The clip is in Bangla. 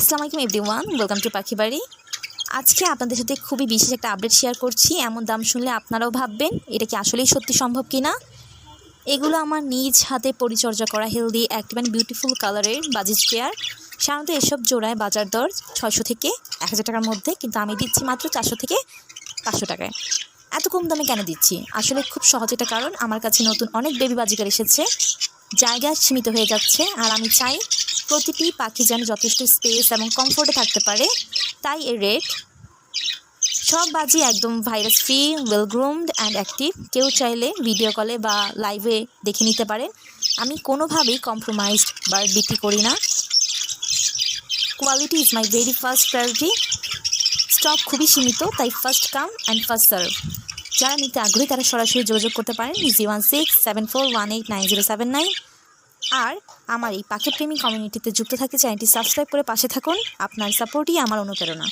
আসসালামু আলাইকুম এভরিওয়ান ওয়েলকাম টু পাখি বাড়ি আজকে আপনাদের সাথে খুবই বিশেষ একটা আপডেট শেয়ার করছি। এমন দাম শুনলে আপনারাও ভাববেন, এটা কি আসলেই সত্যি সম্ভব কি না এগুলো আমার নিজ হাতে পরিচর্যা করা হেলদি অ্যাক্টিভ বিউটিফুল কালারের বাজি চেয়ার সাধারণত এসব জোড়ায় বাজার দর ছয়শো থেকে এক হাজার টাকার মধ্যে, কিন্তু আমি দিচ্ছি মাত্র চারশো থেকে পাঁচশো টাকায়। এত কম দামে কেন দিচ্ছি? আসলে খুব সহজ একটা কারণ, আমার কাছে নতুন অনেক বেবি বাজিকার এসেছে। জায়গা সীমিত হয়ে যাচ্ছে, আর আমি চাই প্রতিটি পাখি যেন যথেষ্ট স্পেস এবং কমফোর্টে থাকতে পারে। তাই এর রেট সব বাজি একদম virus free well groomed and active কেউ চাইলে ভিডিও কলে বা লাইভে দেখে নিতে পারেন। আমি কোনোভাবেই কম্প্রোমাইজড বার্ড বিক্রি করি না। Quality is my very first priority stock খুবই সীমিত, তাই first come and first serve যারা নিতে আগ্রহী তারা সরাসরি যোগাযোগ করতে পারেন। Zero one six seven four one eight nine zero seven nine আর আমার এই পাখিপ্রেমী কমিউনিটিতে যুক্ত থাকতে চ্যানেলটি সাবস্ক্রাইব করে পাশে থাকুন। আপনার সাপোর্টই আমার অনুপ্রেরণা।